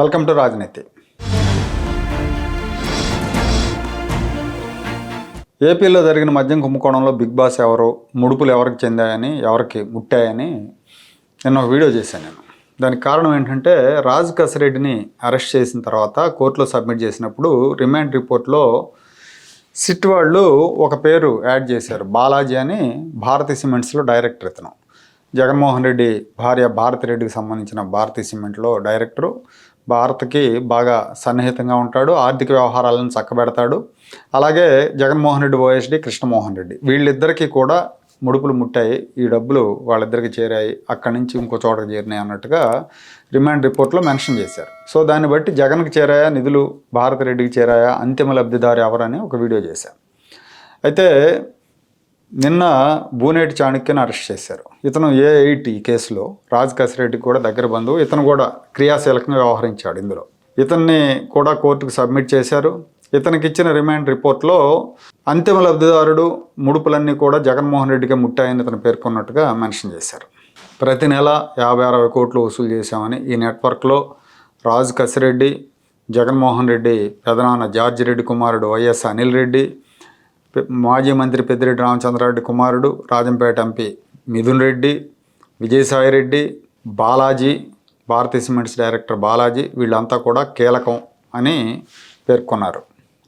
Welcome to రాజనీతి. ఏపీలో జరిగిన మద్యం కుంభకోణంలో బిగ్ బాస్ ఎవరు ముడుపులు ఎవరికి చెందాయని ఎవరికి ముట్టాయని నేను ఒక వీడియో చేశాను నేను. దానికి కారణం ఏంటంటే రాజ్ కసిరెడ్డిని అరెస్ట్ చేసిన తర్వాత కోర్టులో సబ్మిట్ చేసినప్పుడు రిమాండ్ రిపోర్ట్లో సిట్ వాళ్ళు ఒక పేరు యాడ్ చేశారు. బాలాజీ అని భారతీ సిమెంట్స్లో డైరెక్టర్ ఇతను. జగన్మోహన్ రెడ్డి భార్య భారతి రెడ్డికి సంబంధించిన భారతీ సిమెంట్లో డైరెక్టరు. భారత్కి బాగా సన్నిహితంగా ఉంటాడు ఆర్థిక వ్యవహారాలను చక్కబెడతాడు. అలాగే జగన్మోహన్ రెడ్డి ఓఎస్డి కృష్ణమోహన్ రెడ్డి. వీళ్ళిద్దరికీ కూడా ముడుపులు ముట్టాయి ఈ డబ్బులు వాళ్ళిద్దరికి చేరాయి అక్కడి నుంచి ఇంకో చోటకి చేరినాయి అన్నట్టుగా రిమాండ్ రిపోర్ట్లో మెన్షన్ చేశారు. సో దాన్ని బట్టి జగన్కి చేరాయా నిధులు భారత్ రెడ్డికి చేరాయా అంతిమ లబ్ధిదారు ఎవరని ఒక వీడియో చేశారు. అయితే నిన్న బూనేటి చాణక్యను అరెస్ట్ చేశారు. ఇతను ఏ కేసులో రాజ్ కసిరెడ్డికి కూడా దగ్గర బంధువు. ఇతను కూడా క్రియాశీలకంగా వ్యవహరించాడు ఇందులో. ఇతన్ని కూడా కోర్టుకు సబ్మిట్ చేశారు. ఇతనికి ఇచ్చిన రిమాండ్ రిపోర్ట్లో అంతిమ లబ్ధిదారుడు ముడుపులన్నీ కూడా జగన్మోహన్ రెడ్డికి ముట్టాయని ఇతను పేర్కొన్నట్టుగా మెన్షన్ చేశారు. ప్రతి నెల యాభై అరవై కోట్లు వసూలు చేశామని ఈ నెట్వర్క్లో రాజ్ కసిరెడ్డి జగన్మోహన్ రెడ్డి పెదనాన్న జార్జి రెడ్డి కుమారుడు వైఎస్ అనిల్ రెడ్డి మాజీ మంత్రి పెద్దిరెడ్డి రామచంద్రారెడ్డి కుమారుడు Rajampet MP Mithun Reddy Vijayasai Reddy Balaji Bharathi cements director Balaji వీళ్ళంతా కూడా కీలకం అని పేర్కొన్నారు.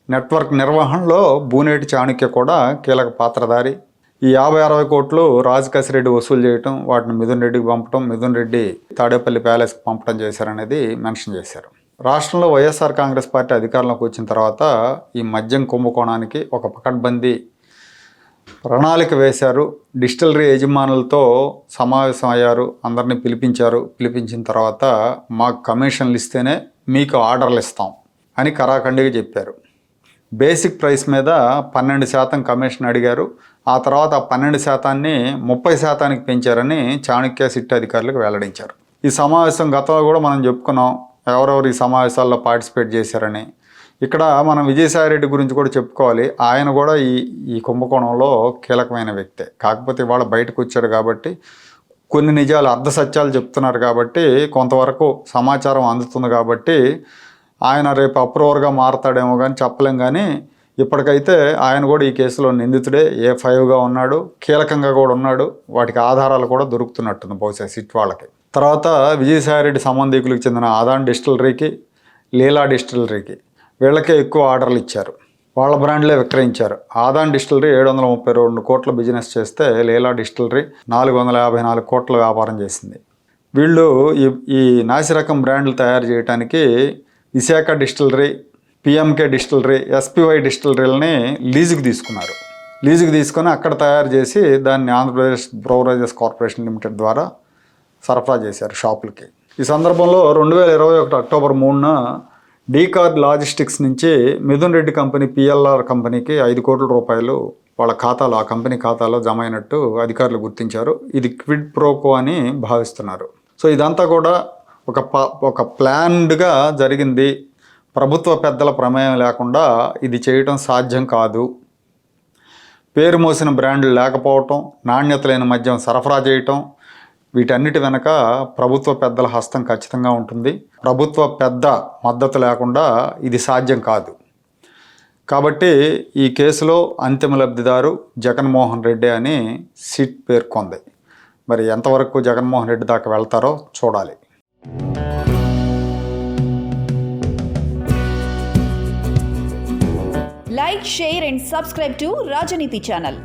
నెట్వర్క్ నిర్వహణలో బూనేటి చాణక్య కూడా కీలక పాత్రధారి. ఈ యాభై అరవై కోట్లు రాజ్ వసూలు చేయటం వాటిని మిథున్ రెడ్డికి పంపటం మిథున్ రెడ్డి తాడేపల్లి ప్యాలెస్కి పంపటం చేశారనేది మెన్షన్ చేశారు. రాష్ట్రంలో వైఎస్ఆర్ కాంగ్రెస్ పార్టీ అధికారంలోకి వచ్చిన తర్వాత ఈ మద్యం కుంభకోణానికి ఒక పకడ్బందీ ప్రణాళిక వేశారు. డిస్టిలరీ యజమానులతో సమావేశం అయ్యారు అందరినీ పిలిపించారు. పిలిపించిన తర్వాత మాకు కమిషన్లు ఇస్తేనే మీకు ఆర్డర్లు ఇస్తాం అని కరాఖండిగా చెప్పారు. బేసిక్ ప్రైస్ మీద పన్నెండు శాతం కమిషన్ అడిగారు. ఆ తర్వాత ఆ పన్నెండు శాతాన్ని ముప్పై శాతానికి పెంచారని చాణక్య సిట్ అధికారులకు వెల్లడించారు. ఈ సమావేశం గతంలో కూడా మనం చెప్పుకున్నాం. ఎవరెవరు ఈ సమావేశాల్లో పార్టిసిపేట్ చేశారని. ఇక్కడ మనం విజయసాయిరెడ్డి గురించి కూడా చెప్పుకోవాలి. ఆయన కూడా ఈ ఈ కుంభకోణంలో కీలకమైన వ్యక్తే. కాకపోతే ఇవాళ బయటకు వచ్చాడు కాబట్టి కొన్ని నిజాలు అర్ధ సత్యాలు చెప్తున్నారు కాబట్టి కొంతవరకు సమాచారం అందుతుంది కాబట్టి ఆయన రేపు అప్రూవర్గా మారతాడేమో కానీ చెప్పలేం కానీ ఇప్పటికైతే ఆయన కూడా ఈ కేసులో నిందితుడే. ఏ ఫైవ్గా ఉన్నాడు కీలకంగా కూడా ఉన్నాడు. వాటికి ఆధారాలు కూడా దొరుకుతున్నట్టుంది బహుశా సిట్ వాళ్ళకి. తర్వాత విజయసాయిరెడ్డి సంబంధికులకు చెందిన ఆదాన్ డిస్టిలరీకి లీలా డిస్టిలరీకి వీళ్ళకే ఎక్కువ ఆర్డర్లు ఇచ్చారు. వాళ్ళ బ్రాండ్లే విక్రయించారు. ఆదాన్ డిస్టిలరీ ఏడు వందల ముప్పై రెండు కోట్ల బిజినెస్ చేస్తే లీలా డిస్టిలరీ నాలుగు వందల యాభై నాలుగు కోట్ల వ్యాపారం చేసింది. వీళ్ళు ఈ ఈ నాసిరకం బ్రాండ్లు తయారు చేయడానికి Visakha distillery PMK distillery SPY డిస్టిలరీలని లీజుకు తీసుకున్నారు. లీజుకు తీసుకొని అక్కడ తయారు చేసి దాన్ని ఆంధ్రప్రదేశ్ బ్రోవరేజెస్ కార్పొరేషన్ లిమిటెడ్ ద్వారా సరఫరా చేశారు షాపులకి. ఈ సందర్భంలో రెండు వేల ఇరవై ఒకటి అక్టోబర్ మూడున డీకార్డ్ లాజిస్టిక్స్ నుంచి మిథున్ రెడ్డి కంపెనీ పిఎల్ఆర్ కంపెనీకి ఐదు కోట్ల రూపాయలు వాళ్ళ ఖాతాలో ఆ కంపెనీ ఖాతాలో జమ అయినట్టు అధికారులు గుర్తించారు. ఇది క్విడ్ ప్రోకో అని భావిస్తున్నారు. సో ఇదంతా కూడా ఒక ప ఒక ప్లాన్డ్గా జరిగింది. ప్రభుత్వ పెద్దల ప్రమేయం లేకుండా ఇది చేయటం సాధ్యం కాదు. పేరు మోసిన బ్రాండ్లు లేకపోవటం నాణ్యత లేని మద్యం సరఫరా చేయటం వీటన్నిటి వెనక ప్రభుత్వ పెద్దల హస్తం ఖచ్చితంగా ఉంటుంది. ప్రభుత్వ పెద్ద మద్దతు లేకుండా ఇది సాధ్యం కాదు. కాబట్టి ఈ కేసులో అంతిమ లబ్ధిదారు జగన్మోహన్ రెడ్డి అని సిట్ పేర్కొంది. మరి ఎంతవరకు జగన్మోహన్ రెడ్డి దాకా వెళ్తారో చూడాలి. Like share and subscribe to Rajaneeti channel.